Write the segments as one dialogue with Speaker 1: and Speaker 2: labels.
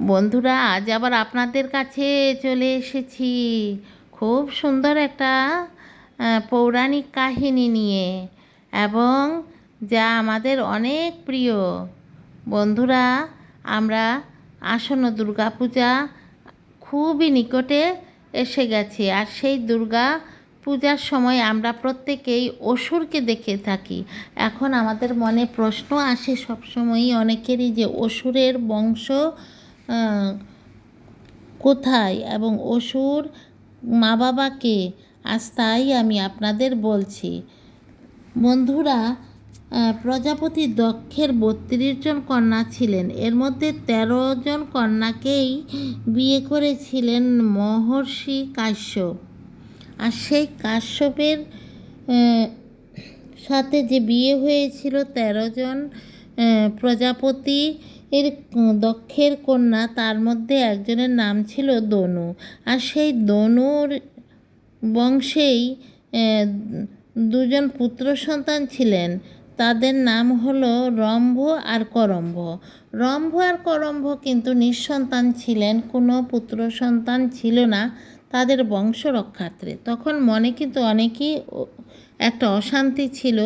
Speaker 1: বন্ধুরা, আজ আবার আপনাদের কাছে চলে এসেছি খুব সুন্দর একটা পৌরাণিক কাহিনী নিয়ে এবং যা আমাদের অনেক প্রিয়। বন্ধুরা, আমরা আসন্ন দুর্গাপূজা খুবই নিকটে এসে গেছে আর সেই দুর্গা পূজার সময় আমরা প্রত্যেকেই অসুরকে দেখে থাকি। এখন আমাদের মনে প্রশ্ন আসে সবসময়ই অনেকেরই যে অসুরের বংশ কোথায় এবং অসুর মা বাবাকে আজ তাই আমি আপনাদের বলছি। বন্ধুরা প্রজাপতি দক্ষের বত্রিশ জন কন্যা ছিলেন। এর মধ্যে তেরো জন কন্যাকেই বিয়ে করেছিলেন মহর্ষি কাশ্যপ। আর সেই কাশ্যপের সাথে যে বিয়ে হয়েছিল তেরো জন আহ, প্রজাপতি এর দক্ষের কন্যা, তার মধ্যে একজনের নাম ছিল দনু। আর সেই দনুর বংশেই দুজন পুত্র সন্তান ছিলেন। তাদের নাম হলো রম্ভ আর করম্ভ। রম্ভ আর করম্ভ কিন্তু নিঃসন্তান ছিলেন, কোনো পুত্র সন্তান ছিল না, তাদের বংশ রক্ষার্থে। তখন মনে কিন্তু অনেকই একটা অশান্তি ছিল।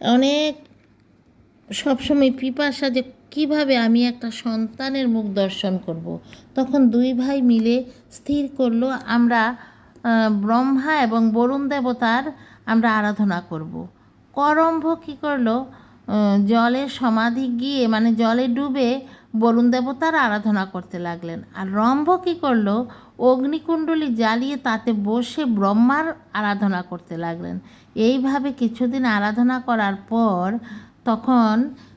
Speaker 1: অনেক সবসময় পিপাসা যে কীভাবে আমি একটা সন্তানের মুখ দর্শন করব। তখন দুই ভাই মিলে স্থির করল আমরা ব্রহ্মা এবং বরুণ দেবতার আমরা আরাধনা করব। করম্ভ কী করল আহ, জলে সমাধি গিয়ে মানে জলে ডুবে বরুণ দেবতার আরাধনা করতে লাগলেন আর রম্ভ কী করল অগ্নিকুণ্ডলী জ্বালিয়ে তাতে বসে ব্রহ্মার আরাধনা করতে লাগলেন এইভাবে কিছুদিন আরাধনা করার পর তখন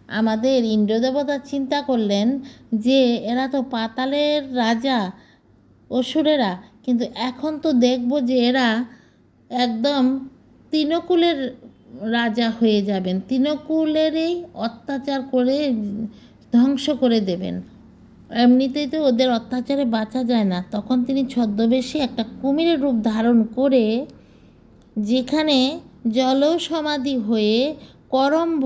Speaker 1: আমাদের ইন্দ্রদেবতা চিন্তা করলেন যে এরা তো পাতালের রাজা, অসুরেরা। কিন্তু এখন তো দেখব যে এরা একদম তৃণকুলের রাজা হয়ে যাবেন। তৃণকুলেরই অত্যাচার করে ধ্বংস করে দেবেন। এমনিতেই তো ওদের অত্যাচারে বাঁচা যায় না। তখন তিনি ছদ্মবেশী একটা কুমিরের রূপ ধারণ করে যেখানে জল সমাধি হয়ে করম্ভ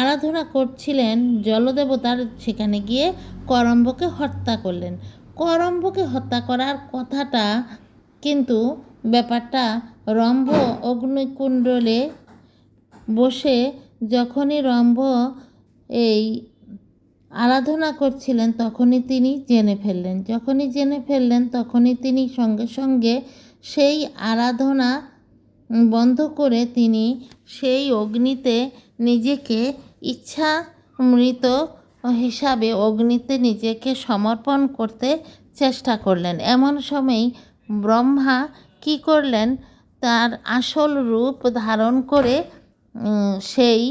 Speaker 1: আরাধনা করছিলেন জলদেবতার সেখানে গিয়ে করম্বকে হত্যা করলেন। করম্বকে হত্যা করার কথাটা কিন্তু ব্যাপারটা রম্ভ অগ্নিকুণ্ডলে বসে যখনই রম্ভ এই আরাধনা করছিলেন তখনই তিনি জেনে ফেললেন। যখনই জেনে ফেললেন তখনই তিনি সঙ্গে সঙ্গে সেই আরাধনা বন্ধ করে তিনি সেই অগ্নিতে নিজেকে ইচ্ছা মৃত হিসাবে অগ্নিতে নিজেকে সমর্পণ করতে চেষ্টা করলেন। এমন সময় ব্রহ্মা কি করলেন? তার আসল রূপ ধারণ করে সেই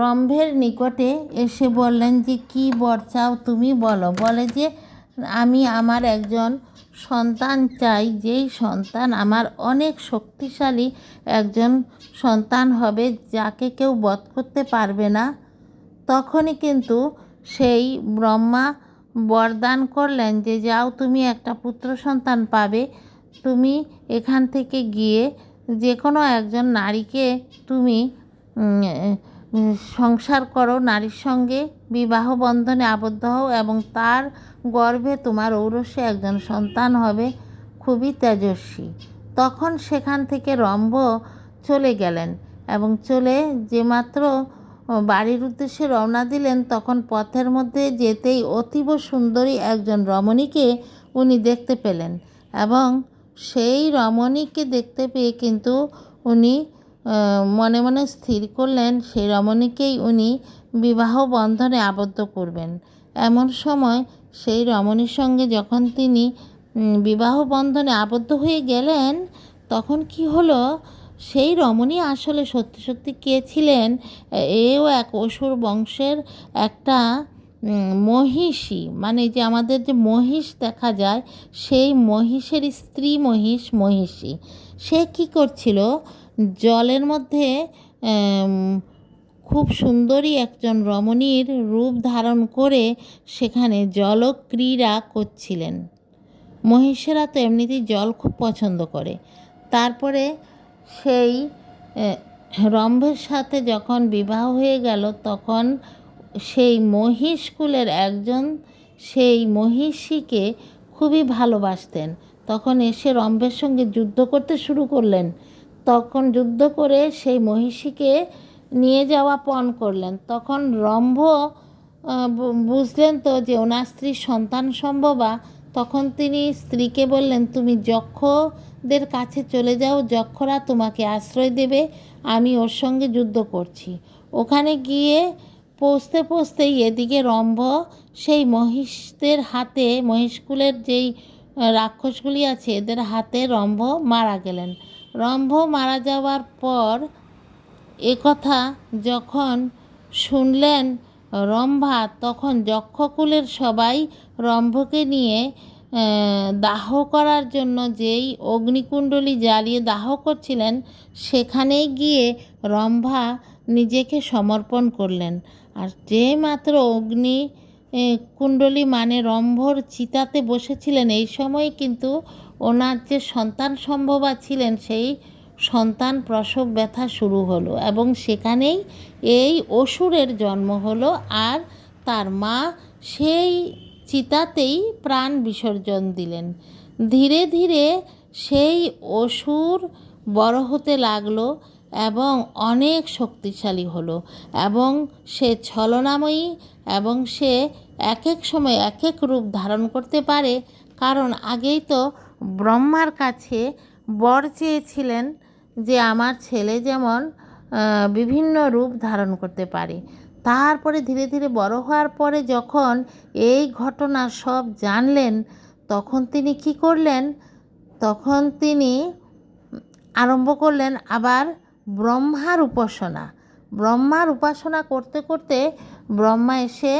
Speaker 1: রম্ভের নিকটে এসে বললেন যে, কি বর চাও তুমি বলো। বলে যে, আমি আমার একজন সন্তান চাই, যেই সন্তান আমার অনেক শক্তিশালী একজন সন্তান হবে, যাকে কেউ বধ করতে পারবে না, তখনই কিন্তু সেই ব্রহ্মা বরদান করলেন যে, যাও তুমি একটা পুত্র সন্তান পাবে। তুমি এখান থেকে গিয়ে যে কোনো একজন নারীকে তুমি সংসার করো, নারীর সঙ্গে বিবাহ বন্ধনে আবদ্ধ হও এবং তার গর্ভে তোমার ঔরসে একজন সন্তান হবে, খুবই তেজস্বী। তখন সেখান থেকে রম্ভ চলে গেলেন এবং চলে যে মাত্র বাড়ির উদ্দেশ্যে রওনা দিলেন, তখন পথের মধ্যে যেতেই অতীব সুন্দরী একজন রমণীকে উনি দেখতে পেলেন এবং সেই রমণীকে দেখতে পেয়ে কিন্তু উনি মনে মনে স্থির করলেন সেই রমণীকেই উনি বিবাহ বন্ধনে আবদ্ধ করবেন। এমন সময় সেই রমণীর সঙ্গে যখন তিনি বিবাহ বন্ধনে আবদ্ধ হয়ে গেলেন, তখন কি হলো? সেই রমণী আসলে সত্যি সত্যি কে ছিলেন? এও এক অসুর বংশের একটা মহিষী। মানে যে আমাদের যে মহিষ দেখা যায়, সেই মহিষের স্ত্রী মহিষ মহিষী। সে কি করছিল? জলের মধ্যে খুব সুন্দরী একজন রমণীর রূপ ধারণ করে সেখানে জলক্রীড়া করছিলেন। মহিষেরা তো এমনিতেই জল খুব পছন্দ করে। তারপরে সেই রম্ভের সাথে যখন বিবাহ হয়ে গেল, তখন সেই মহিষকুলের একজন, সেই মহিষীকে খুবই ভালোবাসতেন। তখন এসে রম্ভের সঙ্গে যুদ্ধ করতে শুরু করলেন। তখন যুদ্ধ করে সেই মহিষীকে নিয়ে যাওয়া পণ করলেন। তখন রম্ভ বুঝলেন তো যে ওনার স্ত্রীর সন্তান সম্ভবা, তখন তিনি স্ত্রীকে বললেন, তুমি যক্ষদের কাছে চলে যাও, যক্ষরা তোমাকে আশ্রয় দেবে, আমি ওর সঙ্গে যুদ্ধ করছি। ওখানে গিয়ে পৌঁছতে পৌঁছতেই এদিকে রম্ভ সেই মহিষদের হাতে, মহিষকুলের যেই রাক্ষসগুলি আছে, এদের হাতে রম্ভ মারা গেলেন। রম্ভ মারা যাওয়ার পর একথা যখন শুনলেন রম্ভা, তখন যক্ষকুলের সবাই রম্ভকে নিয়ে দাহ করার জন্য যেই অগ্নিকুণ্ডলী জ্বালিয়ে দাহ করছিলেন সেখানে গিয়ে রম্ভা নিজেকে সমর্পণ করলেন। আর যে মাত্র অগ্নি কুণ্ডলী মানে রম্ভর চিতাতে বসেছিলেন, এই সময় কিন্তু ওনার যে সন্তান সম্ভবা ছিলেন, সেই সন্তান প্রসব ব্যথা শুরু হলো এবং সেখানেই এই অসুরের জন্ম হলো আর তার মা সেই চিতাতেই প্রাণ বিসর্জন দিলেন। ধীরে ধীরে সেই অসুর বড় হতে লাগল এবং অনেক শক্তিশালী হলো এবং সে ছলনাময়ী এবং সে এক এক সময় এক এক রূপ ধারণ করতে পারে। কারণ আগেই তো ব্রহ্মার কাছে বর চেয়েছিলেন যে আমার ছেলে যেমন বিভিন্ন রূপ ধারণ করতে পারে। তারপরে ধীরে ধীরে বড় হওয়ার পরে যখন এই ঘটনা সব জানলেন, তখন তিনি কি করলেন? তখন তিনি আরম্ভ করলেন আবার ব্রহ্মার উপাসনা। ব্রহ্মার উপাসনা করতে করতে ব্রহ্মা এসে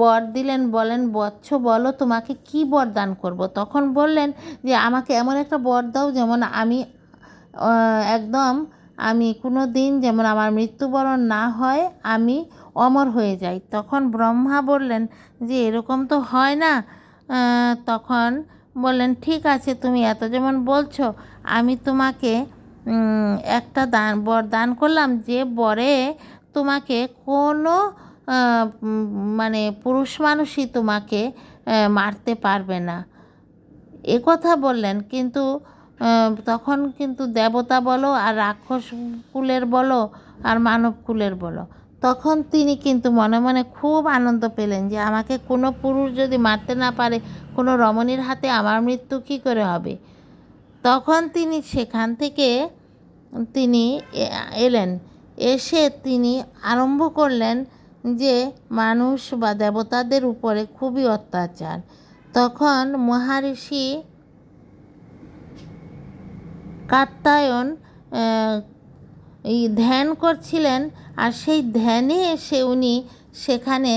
Speaker 1: বর দিলেন, বলেন বৎস বলো তোমাকে কি বর দান করব? তখন বললেন যে, আমাকে এমন একটা বর দাও যেমন আমি একদম আমি কোনো দিন যেমন আমার মৃত্যুবরণ না হয়, আমি অমর হয়ে যাই। তখন ব্রহ্মা বললেন যে, এরকম তো হয় না। তখন বললেন, ঠিক আছে, তুমি এত যেমন বলছো, আমি তোমাকে একটা দান, বর দান করলাম যে, বরে তোমাকে কোনো মানে পুরুষ মানুষই তোমাকে মারতে পারবে না। এ কথা বললেন, কিন্তু তখন কিন্তু দেবতা বলো আর রাক্ষস কুলের বলো আর মানব কুলের বলো, তখন তিনি কিন্তু মনে মনে খুব আনন্দ পেলেন যে আমাকে কোনো পুরুষ যদি মারতে না পারে, কোনো রমণীর হাতে আমার মৃত্যু কী করে হবে? তখন তিনি সেখান থেকে, তিনি এলেন, এসে তিনি আরম্ভ করলেন যে মানুষ বা দেবতাদের উপরে খুবই অত্যাচার। তখন মহারিষি কাত্তায়ন ধ্যান করছিলেন আর সেই ধ্যানে এসে উনি সেখানে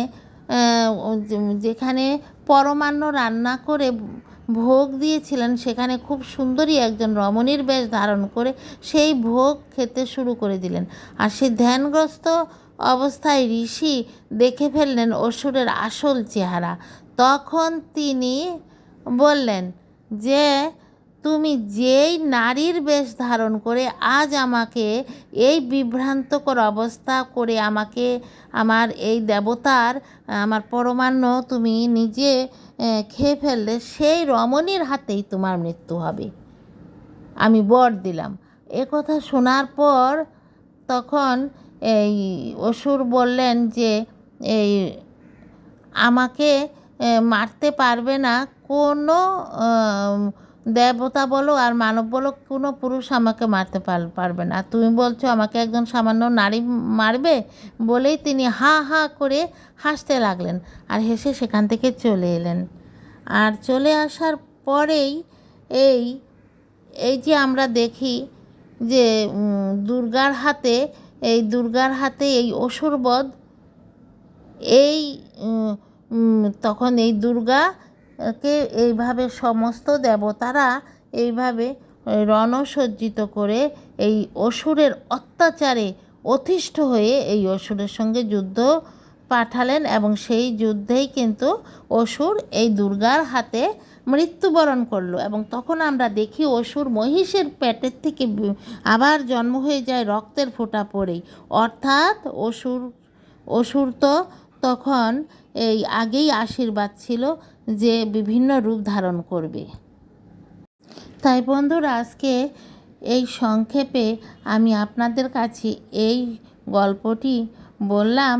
Speaker 1: যেখানে পরমান্ন রান্না করে ভোগ দিয়েছিলেন সেখানে খুব সুন্দরী একজন রমণীর বেশ ধারণ করে সেই ভোগ খেতে শুরু করে দিলেন। আর সেই ধ্যানগ্রস্ত অবস্থায় ঋষি দেখে ফেললেন অসুরের আসল চেহারা। তখন তিনি বললেন, যে, তুমি যেই নারীর বেশ ধারণ করে আজ আমাকে এই বিভ্রান্তকর অবস্থা করে আমাকে, আমার এই দেবতার, আমার পরমান্ন তুমি নিজে খেয়ে ফেললে, সেই রমণীর হাতেই তোমার মৃত্যু হবে। আমি বর দিলাম। কথা শোনার পর তখন এই অসুর বললেন যে, এই, আমাকে মারতে পারবে না। কোনো দেবতা বলো আর মানব বলো, কোনো পুরুষ আমাকে মারতে পার- পারবে না। তুমি বলছো আমাকে একজন সামান্য নারী মারবে বলেই তিনি হা হা করে হাসতে লাগলেন আর হেসে সেখান থেকে চলে এলেন। আর চলে আসার পরেই এই এই যে আমরা দেখি যে দুর্গার হাতে এই দুর্গার হাতে এই অসুরবধ এই উম, উম, তখন এই দুর্গাকে এইভাবে সমস্ত দেবতারা এইভাবে রণসজ্জিত করে এই অসুরের অত্যাচারে অতিষ্ঠ হয়ে এই অসুরের সঙ্গে যুদ্ধ পাঠালেন এবং সেই যুদ্ধেই কিন্তু অসুর এই দুর্গার হাতে মৃত্যুবরণ করল এবং তখন আমরা দেখি অসুর মহিষের পেটের থেকে আবার জন্ম হয়ে যায় রক্তের ফোঁটা পড়েই। অর্থাৎ অসুর অসুর তো তখন এই আগেই আশীর্বাদ ছিল যে বিভিন্ন রূপ ধারণ করবে। তাই বন্ধুরা, আজকে এই সংক্ষেপে আমি আপনাদের কাছে এই গল্পটি বললাম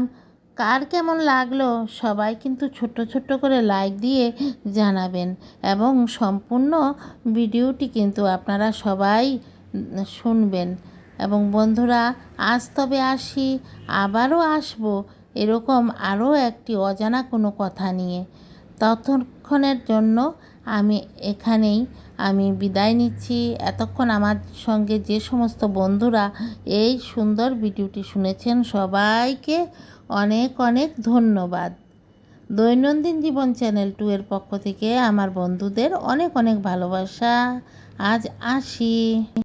Speaker 1: কার কেমন লাগল সবাই কিন্তু ছোট্ট ছোট্ট করে লাইক দিয়ে জানাবেন এবং সম্পূর্ণ ভিডিওটি কিন্তু আপনারা সবাই শুনবেন। এবং বন্ধুরা, আজ তবে আসি, আবারও আসব এরকম আরও একটি অজানা কোনো কথা নিয়ে। ততক্ষণের জন্য আমি এখানেই আমি বিদায় নিচ্ছি। এতক্ষণ আমার সঙ্গে যে সমস্ত বন্ধুরা এই সুন্দর ভিডিওটি শুনেছেন সবাইকে অনেক অনেক ধন্যবাদ। দৈনন্দিন জীবন চ্যানেল টু এর পক্ষ থেকে আমার বন্ধুদের অনেক অনেক ভালোবাসা। আজ আসি।